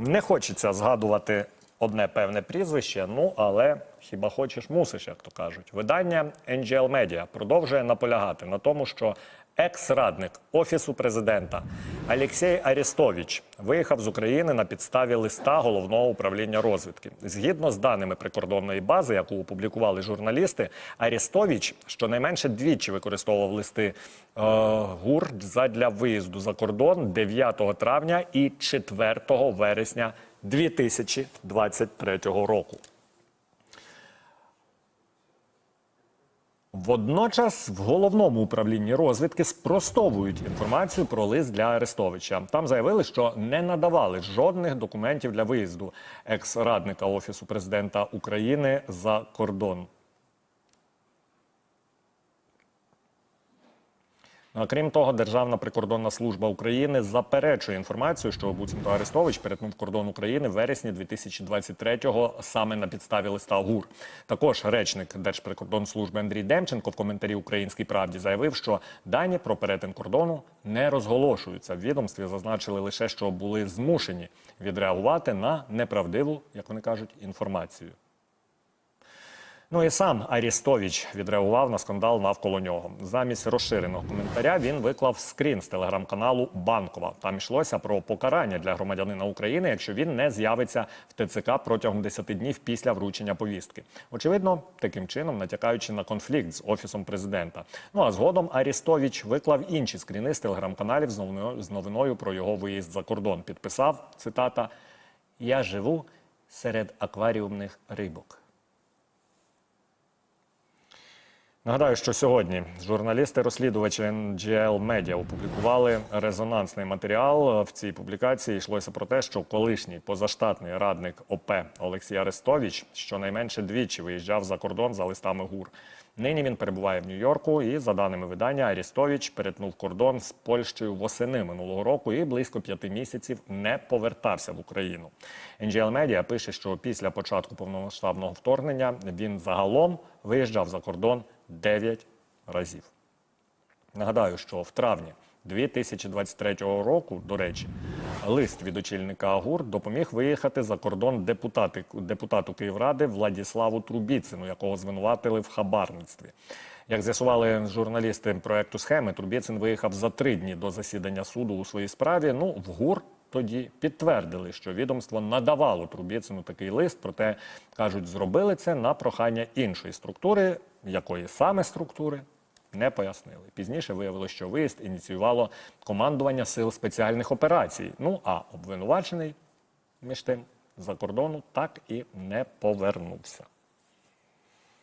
Не хочеться згадувати одне певне прізвище, ну але хіба хочеш, мусиш, як то кажуть. Видання NGL Media продовжує наполягати на тому, що екс-радник офісу президента Алексій Арестович виїхав з України на підставі листа головного управління розвідки. Згідно з даними прикордонної бази, яку опублікували журналісти, Арестович щонайменше двічі використовував листи е, ГУР задля виїзду за кордон 9 травня і 4 вересня 2023 року. Водночас в головному управлінні розвідки спростовують інформацію про лист для Арестовича. Там заявили, що не надавали жодних документів для виїзду екс-радника офісу президента України за кордон. Ну, а крім того, Державна прикордонна служба України заперечує інформацію, що буцімто Арестович перетнув кордон України в вересні 2023-го саме на підставі листа ГУР. Також речник Держприкордонслужби Андрій Демченко в коментарі Українській правді заявив, що дані про перетин кордону не розголошуються. В відомстві зазначили лише, що були змушені відреагувати на неправдиву, як вони кажуть, інформацію. Ну і сам Арістович відреагував на скандал навколо нього. Замість розширеного коментаря він виклав скрін з телеграм-каналу Банкова. Там йшлося про покарання для громадянина України, якщо він не з'явиться в ТЦК протягом 10 днів після вручення повістки. Очевидно, таким чином натякаючи на конфлікт з офісом президента. Ну а згодом Арістович виклав інші скріни з телеграм-каналів з новиною, про його виїзд за кордон. Підписав цитата: Я живу серед акваріумних рибок. Нагадаю, що сьогодні журналісти-розслідувачі NGL Media опублікували резонансний матеріал. В цій публікації йшлося про те, що колишній позаштатний радник ОП Олексій Арестович щонайменше двічі виїжджав за кордон за листами ГУР. Нині він перебуває в Нью-Йорку, і за даними видання, Арістович перетнув кордон з Польщею восени минулого року і близько п'яти місяців не повертався в Україну. NGL Media пише, що після початку повномасштабного вторгнення він загалом виїжджав за кордон 9 разів. Нагадаю, що в травні 2023 року, до речі, лист від очільника АГУР допоміг виїхати за кордон депутати, депутату Київради Владіславу Трубіцину, якого звинуватили в хабарництві. Як з'ясували журналісти проекту схеми, Трубіцин виїхав за три дні до засідання суду у своїй справі. Ну, в ГУР тоді підтвердили, що відомство надавало Трубіцину такий лист, проте кажуть, зробили це на прохання іншої структури, якої саме структури не пояснили. Пізніше виявилося, що виїзд ініціювало командування сил спеціальних операцій. Ну а обвинувачений між тим за кордону так і не повернувся.